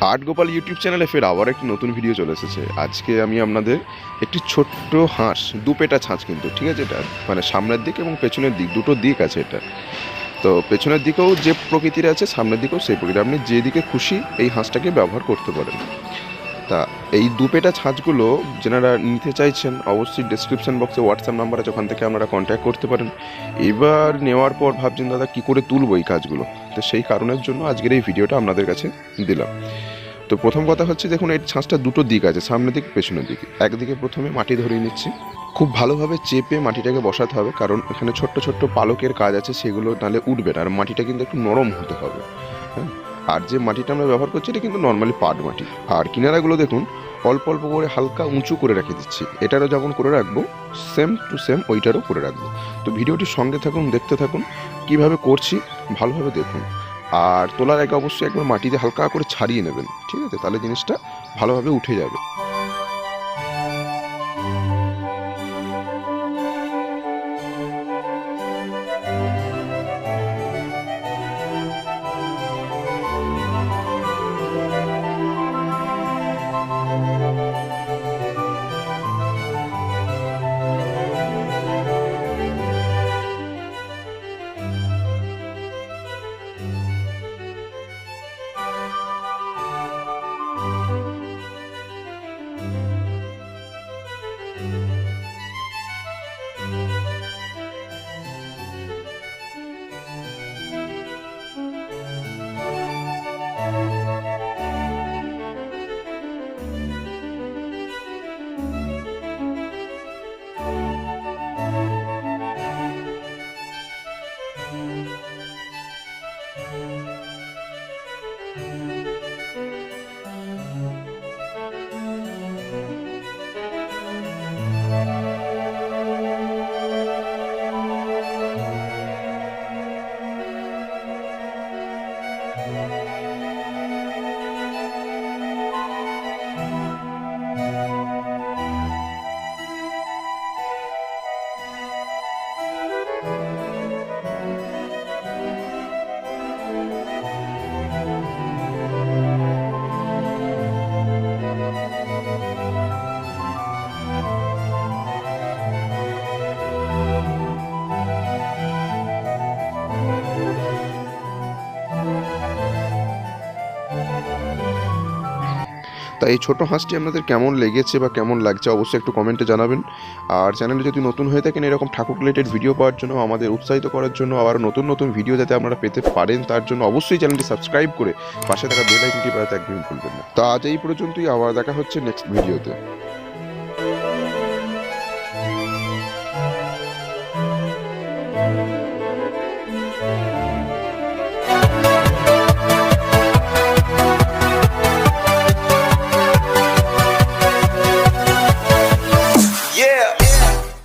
Art Gopal YouTube চ্যানেলে ফের আবার একটি নতুন ভিডিও চলে এসেছে। আজকে আমি আপনাদের একটি ছোট্ট হাঁস, দু পেটা ছাঁচ কিন্তু, ঠিক আছে এটা? মানে সামনের দিক এবং পেছনের দিক, দুটো দিক আছে এটা। তো পেছনের দিকেও যে প্রকৃতির আছে, সামনের দিকেও সেই প্রকৃতি আপনি যেদিকে খুশি এই হাঁসটাকে ব্যবহার করতে পারেন। তা এই দু পেটা ছাঁচগুলো যেনারা নিতে চাইছেন, অবশ্যই ডেসক্রিপশন বক্সে হোয়াটসঅ্যাপ নাম্বার আছে, ওখান থেকে আপনারা কন্ট্যাক্ট করতে পারেন। এবার নেওয়ার পর ভাবছেন, দাদা, কী করে তুলবো এই কাজগুলো? তো সেই কারণের জন্য আজকের এই ভিডিওটা আপনাদের কাছে দিলাম। তো প্রথম কথা হচ্ছে, দেখুন, এই ছাঁচটা দুটো দিক আছে, সামনের দিক, পেছনের দিকে। একদিকে প্রথমে মাটি ধরিয়ে নিচ্ছি। খুব ভালোভাবে চেপে মাটিটাকে বসাতে হবে, কারণ এখানে ছোট্ট ছোট্ট পালকের কাজ আছে, সেগুলো নাহলে উঠবে না, আর মাটিটা কিন্তু একটু নরম হতে হবে হ্যাঁ? আর যে মাটিটা আমরা ব্যবহার করছি, এটা কিন্তু নর্মালি পাট মাটি। আর কিনারাগুলো দেখুন অল্প অল্প করে হালকা উঁচু করে রেখে দিচ্ছি। এটারও যেমন করে রাখব সেম টু সেম ওইটারও করে রাখব। তো ভিডিওটি সঙ্গে থাকুন, দেখতে থাকুন, কীভাবে করছি ভালোভাবে দেখুন। আর তোলার আগে অবশ্যই একবার মাটিতে হালকা করে ছাড়িয়ে নেবেন, ঠিক আছে? তাহলে জিনিসটা ভালোভাবে উঠে যাবে। তা এই ছোটো হাঁসটি আপনাদের কেমন লেগেছে বা কেমন লাগছে অবশ্যই একটু কমেন্টে জানাবেন। আর চ্যানেলে যদি নতুন হয়ে থাকেন এরকম ঠাকুর রিলেটেড ভিডিও পাওয়ার জন্য, আমাদের উৎসাহিত করার জন্য আবার নতুন নতুন ভিডিও যাতে আপনারা পেতে পারেন, তার জন্য অবশ্যই চ্যানেলটি সাবস্ক্রাইব করে পাশে থাকা বেল আইকনটি একদিন একদমই ভুলবেন না। তা আজ এই পর্যন্তই, আবার দেখা হচ্ছে নেক্সট ভিডিওতে